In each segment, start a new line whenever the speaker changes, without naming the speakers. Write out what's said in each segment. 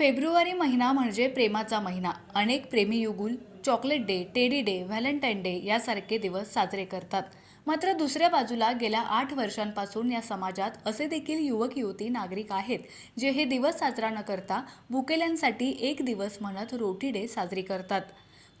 February महिना म्हणजे प्रेमाचा महिना. अनेक प्रेमी युगुल chocolate day teddy day Valentine day यासारखे दिवस साजरे करतात. मात्र दुसऱ्या बाजूला गेल्या आठ वर्षांपासून या समाजात असे देखील युवक युवती नागरिक आहेत जे हे दिवस साजरा न करता भुकेल्यांसाठी एक दिवस म्हणत रोटी डे साजरी करतात.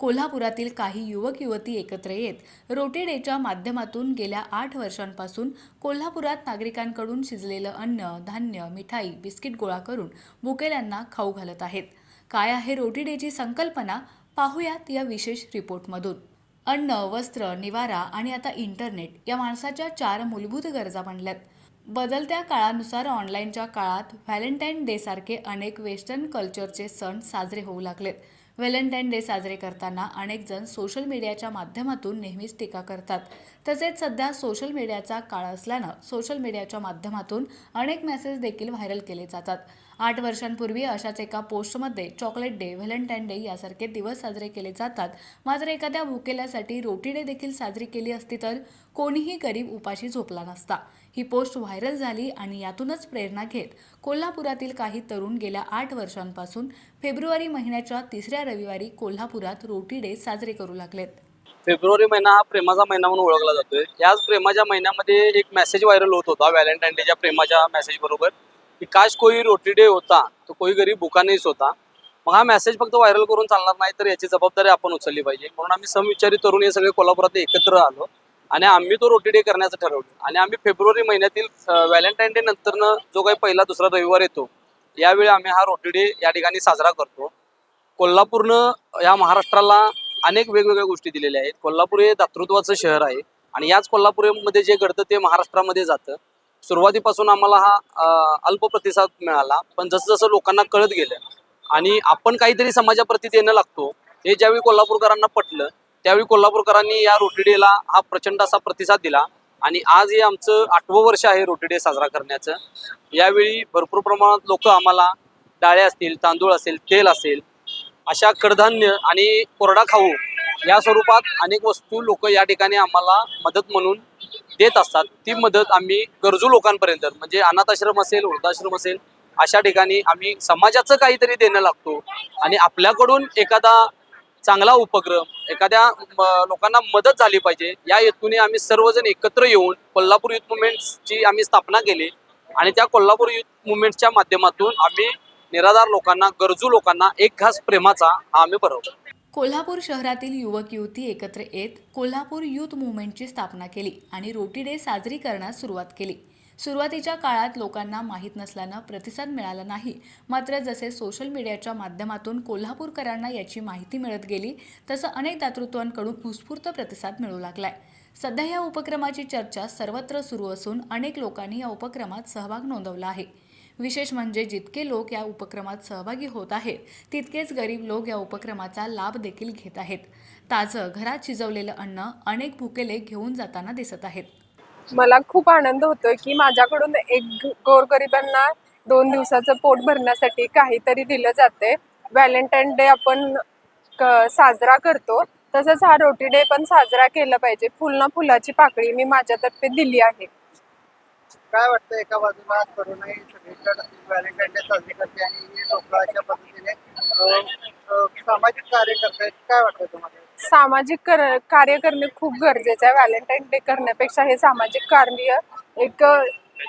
कोल्हापुरातील काही युवक युवती एकत्र येत रोटी डेच्या माध्यमातून गेल्या आठ वर्षांपासून कोल्हापुरात नागरिकांकडून शिजलेलं अन्न धान्य मिठाई बिस्किट गोळा करून भुकेल्यांना खाऊ घालत आहेत. काय आहे रोटी डेची संकल्पना? पाहूयात या विशेष रिपोर्टमधून. अन्न वस्त्र निवारा आणि आता इंटरनेट या माणसाच्या चार मूलभूत गरजा बनल्यात. बदलत्या काळानुसार ऑनलाईनच्या काळात व्हॅलेंटाईन डे सारखे अनेक वेस्टर्न कल्चरचे सण साजरे होऊ लागलेत. व्हॅलेंटाईन डे साजरे करताना अनेक जण सोशल मीडियाच्या माध्यमातून नेहमीच टीका करतात. तसेच सध्या सोशल मीडियाचा काळ असल्यानं सोशल मीडियाच्या माध्यमातून अनेक मेसेज देखील व्हायरल केले जातात. आठ वर्षांपूर्वी अशाच एका पोस्टमध्ये चॉकलेट डे व्हॅलेंटाईन डे यासारखे दिवस साजरे केले जातात. मात्र एखाद्या भुकेल्यासाठी रोटी डे देखील साजरी केली असती तर कोणीही गरीब उपाशी झोपला नसता. ही पोस्ट व्हायरल झाली आणि यातूनच प्रेरणा घेत कोल्हापुरातील काही तरुण गेल्या आठ वर्षांपासून फेब्रुवारी महिन्याच्या तिसऱ्या रविवारी कोल्हापुरात रोटी डे साजरे करू लागलेत.
फेब्रुवारी महिना हा प्रेमाचा महिना म्हणून ओळखला जातोय. याच प्रेमाच्या महिन्यामध्ये एक मेसेज व्हायरल होत होता व्हॅलेंटाईन डेच्या प्रेमाच्या मेसेज बरोबर की काश कोई रोटी डे होता तो कोई गरीब भुकानेच नाहीच होता. मग हा मेसेज फक्त व्हायरल करून चालणार नाही तर याची जबाबदारी आपण उचलली पाहिजे. म्हणून आम्ही समविचारी तरुण हे सगळे कोल्हापुरात एकत्र आलो. आणि आम्ही तो रोटी डे करण्याचं ठरवलं. आणि आम्ही फेब्रुवारी महिन्यातील व्हॅलेंटाईन डे नंतरनं जो काही पहिला दुसरा रविवार येतो यावेळी आम्ही हा रोटी डे या ठिकाणी साजरा करतो. कोल्हापूरनं या महाराष्ट्राला अनेक वेगवेगळ्या गोष्टी दिलेल्या आहेत. कोल्हापूर हे दातृत्वाचं शहर आहे. आणि याच कोल्हापूरमध्ये जे घडतं ते महाराष्ट्रामध्ये जातं. सुरुवातीपासून आम्हाला हा अल्प प्रतिसाद मिळाला. पण जसं जसं लोकांना कळत गेलं आणि आपण काहीतरी समाजाप्रती देणं लागतो हे ज्यावेळी कोल्हापूरकरांना पटलं त्यावेळी कोल्हापूरकरांनी या रोटीडेला हा प्रचंड असा प्रतिसाद दिला. आणि आज हे आमचं आठवं वर्ष आहे रोटी डे साजरा करण्याचं. यावेळी भरपूर प्रमाणात लोक आम्हाला डाळे असतील तांदूळ असेल तेल असेल अशा कडधान्य आणि कोरडा खाऊ या स्वरूपात अनेक वस्तू लोक या ठिकाणी आम्हाला मदत म्हणून देत असतात. ती मदत आम्ही गरजू लोकांपर्यंत म्हणजे अनाथाश्रम असेल वृद्धाश्रम असेल अशा ठिकाणी आम्ही समाजाचं काहीतरी देणं लागतो. आणि आपल्याकडून एखादा चांगला उपक्रम एखाद्या लोकांना मदत झाली पाहिजे या हेतूने आम्ही सर्वजण एकत्र येऊन कोल्हापूर युथ मुवमेंट्सची आम्ही स्थापना केली आणि त्या कोल्हापूर युथ मुवमेंटच्या माध्यमातून आम्ही निराधार लोकांना गरजू लोकांना एक घास प्रेमाचा हा आम्ही भरवतो
कोल्हापूर शहरातील युवक युवती एकत्र येत कोल्हापूर युथ मुवमेंटची स्थापना केली आणि रोटी डे साजरी करण्यास सुरुवात केली. सुरुवातीच्या काळात लोकांना माहीत नसल्यानं प्रतिसाद मिळाला नाही. मात्र जसे सोशल मीडियाच्या माध्यमातून कोल्हापूरकरांना याची माहिती मिळत गेली तसं अनेक दातृत्वांकडून उत्स्फूर्त प्रतिसाद मिळू लागलाय. सध्या या उपक्रमाची चर्चा सर्वत्र सुरू असून अनेक लोकांनी या उपक्रमात सहभाग नोंदवला आहे. विशेष म्हणजे जितके लोक या उपक्रमात सहभागी होत आहेत तितकेच गरीब लोक या उपक्रमाचा लाभ देखील घेत आहेत. ताजं घरात शिजवलेलं अन्न अनेक भुकेले घेऊन जाताना दिसत आहेत.
मला खूप आनंद होतोय की माझ्याकडून एक गोरगरिबांना दोन दिवसाचं पोट भरण्यासाठी काहीतरी दिलं जाते. व्हॅलेंटाईन डे आपण साजरा करतो. तसंच हा रोटी डे पण साजरा केला पाहिजे. फुल ना फुलाची पाकळी मी माझ्यातर्फे दिली आहे.
काय वाटतं एका बाजूला तरुणाई सगळीकडे व्हॅलेंटाईन डे साजरी करते आणि पद्धतीने सामाजिक कार्य करतायत. काय वाटतं तुम्हाला?
सामाजिक कर कार्य करणे खूप गरजेचं आहे. व्हॅलेंटाईन डे करण्यापेक्षा हे सामाजिक कार्य एक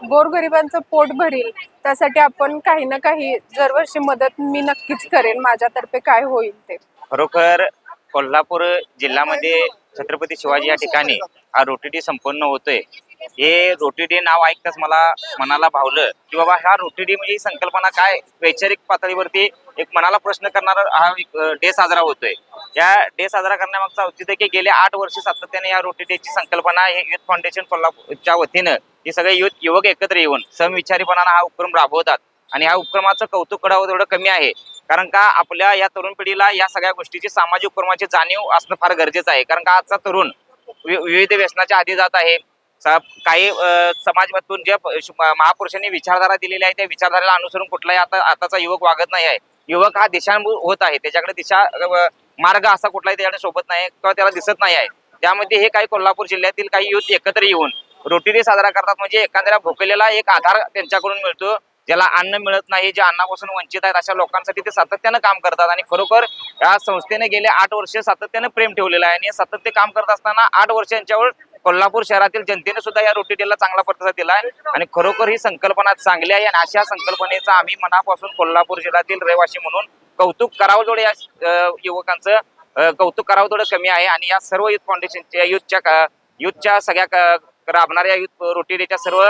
गोरगरिबांचं पोट भरील. त्यासाठी आपण काही ना काही दरवर्षी मदत मी नक्कीच करेन. माझ्यातर्फे काय होईल ते.
खरोखर कोल्हापूर जिल्ह्यामध्ये छत्रपती शिवाजी या ठिकाणी हा रोटी संपन्न होतोय. हे रोटी डे नाव ऐकताच मला मनाला भावलं की बाबा हा रोटीडे म्हणजे ही संकल्पना काय? वैचारिक पातळीवरती एक मनाला प्रश्न करणारा हा डे साजरा होतोय. या डे साजरा करण्यामागचा औचित्य की गेले आठ वर्ष सातत्याने या रोटी डेची संकल्पना हे युथ फाउंडेशन कोल्हापूरच्या वतीनं हे सगळे युथ युवक एकत्र येऊन समविचारीपणानं हा उपक्रम राबवतात. आणि ह्या उपक्रमाचं कौतुक करावं तेवढं कमी आहे. कारण का आपल्या या तरुण पिढीला या सगळ्या गोष्टीची सामाजिक उपक्रमाची जाणीव असणं फार गरजेचं आहे. कारण का आजचा तरुण वि- विविध व्यसनाच्या आधी जात आहे. काही समाजमधून समाजातून ज्या महापुरुषांनी विचारधारा दिलेल्या आहे त्या विचारधारेला अनुसरून कुठलाही आता आताचा युवक वागत नाही आहे. युवक हा दिशांभूत होत आहे. त्याच्याकडे दिशा मार्ग असा कुठलाही त्याच्याकडे सोबत नाही किंवा त्याला दिसत नाही आहे. त्यामध्ये हे काही कोल्हापूर जिल्ह्यातील काही युथ एकत्र येऊन रोटीने साजरा करतात. म्हणजे एखाद्याला भुकेलेला एक आधार त्यांच्याकडून मिळतो ज्याला अन्न मिळत नाही जे अन्नापासून वंचित आहेत अशा लोकांसाठी ते सातत्यानं काम करतात. आणि खरोखर या संस्थेने गेले आठ वर्ष सातत्यानं प्रेम ठेवलेलं आहे. आणि सातत्य काम करत असताना आठ वर्ष यांच्यावर कोल्हापूर शहरातील जनतेने सुद्धा या रोटी डेला चांगला प्रतिसाद दिला आहे. आणि खरोखर ही संकल्पना चांगली आहे आणि अशा संकल्पनेचा आम्ही मनापासून कोल्हापूर जिल्ह्यातील रहिवासी म्हणून कौतुक करावं जोडे या युवकांचं कौतुक करावं थोडं कमी आहे. आणि या सर्व युथ फाउंडेशनच्या युथच्या युथच्या सगळ्या राबणाऱ्या युथ रोटी डेच्या सर्व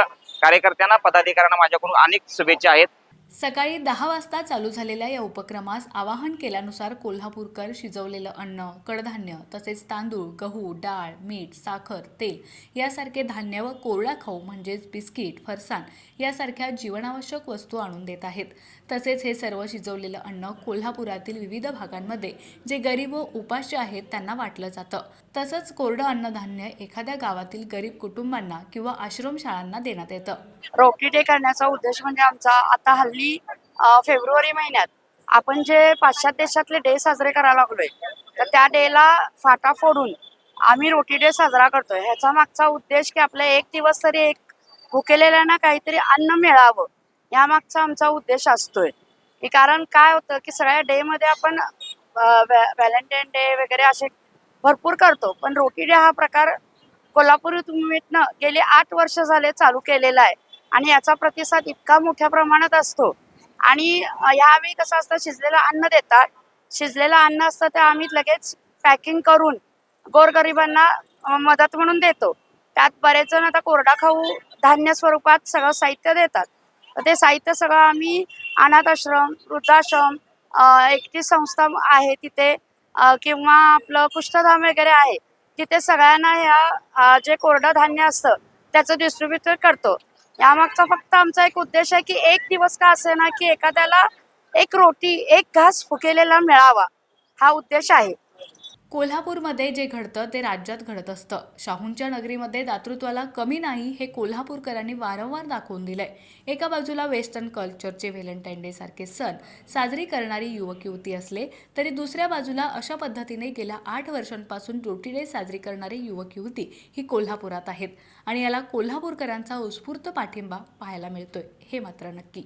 कार्यकर्त्यांना पदाधिकाऱ्यांना माझ्याकडून अनेक शुभेच्छा आहेत.
सकाळी दहा वाजता चालू झालेल्या या उपक्रमास आवाहन केल्यानुसार कोल्हापूरकर शिजवलेलं अन्न कडधान्य तसेच तांदूळ गहू डाळ मीठ साखर तेल यासारखे धान्य व कोरडा खाऊ म्हणजेच बिस्किट फरसाण यासारख्या जीवनावश्यक वस्तू आणून देत आहेत. तसेच हे सर्व शिजवलेलं अन्न कोल्हापुरातील विविध भागांमध्ये जे गरीब व उपास्य आहेत त्यांना वाटलं जातं. तसंच कोरडं अन्नधान्य एखाद्या गावातील गरीब कुटुंबांना किंवा आश्रमशाळांना देण्यात येतं.
रोटी डे करण्याचा उद्देश म्हणजे आमचा आता हल्ली अ, फेब्रुवारी महिन्यात आपण जे पाश्चात्य देशातले डे साजरे करायला लागलोय तर त्या डेला फाटा फोडून आम्ही रोटी डे साजरा करतोय. ह्याचा मागचा उद्देश की आपल्या एक दिवस तरी एक भुकेलेल्यांना काहीतरी अन्न मिळावं या मागचा आमचा उद्देश असतोय. की कारण काय होतं की सगळ्या डे मध्ये आपण व्हॅलेंटाईन डे वगैरे असे भरपूर करतो पण रोटी डे हा प्रकार कोल्हापूर तुम्हीतनं गेले आठ वर्ष झाले चालू केलेला आहे. आणि याचा प्रतिसाद इतका मोठ्या प्रमाणात असतो. आणि अ, ह्यावेळी कसं असतं शिजलेलं अन्न देतात. शिजलेलं अन्न असतं ते आम्ही लगेच पॅकिंग करून गोरगरिबांना मदत म्हणून देतो. त्यात बरेच जण आता कोरडा खाऊ धान्य स्वरूपात सगळं साहित्य देतात. तर ते साहित्य सगळं आम्ही अनाथ आश्रम वृद्धाश्रम एकटी संस्था आहे तिथे किंवा आपलं कुष्ठधाम वगैरे आहे. तिथे सगळ्यांना ह्या जे कोरडं धान्य असतं त्याचं डिस्ट्रीब्युटर करतो. यामागचा फक्त आमचा एक उद्देश आहे की एक दिवस का असे ना की एखाद्याला एक रोटी एक घास फुकेलेला मिळावा. हा उद्देश आहे.
कोल्हापूरमध्ये जे घडतं ते राज्यात घडत असतं. शाहूंच्या नगरीमध्ये दातृत्वाला कमी नाही हे कोल्हापूरकरांनी वारंवार दाखवून दिलंय. एका बाजूला वेस्टर्न कल्चरचे व्हॅलेंटाईन डे सारखे सण साजरी करणारी युवक युवती असले तरी दुसऱ्या बाजूला अशा पद्धतीने गेल्या आठ वर्षांपासून रोटी डे साजरी करणारी युवक युवती ही कोल्हापुरात आहेत. आणि याला कोल्हापूरकरांचा उत्स्फूर्त पाठिंबा पाहायला मिळतोय. हे मात्र नक्की.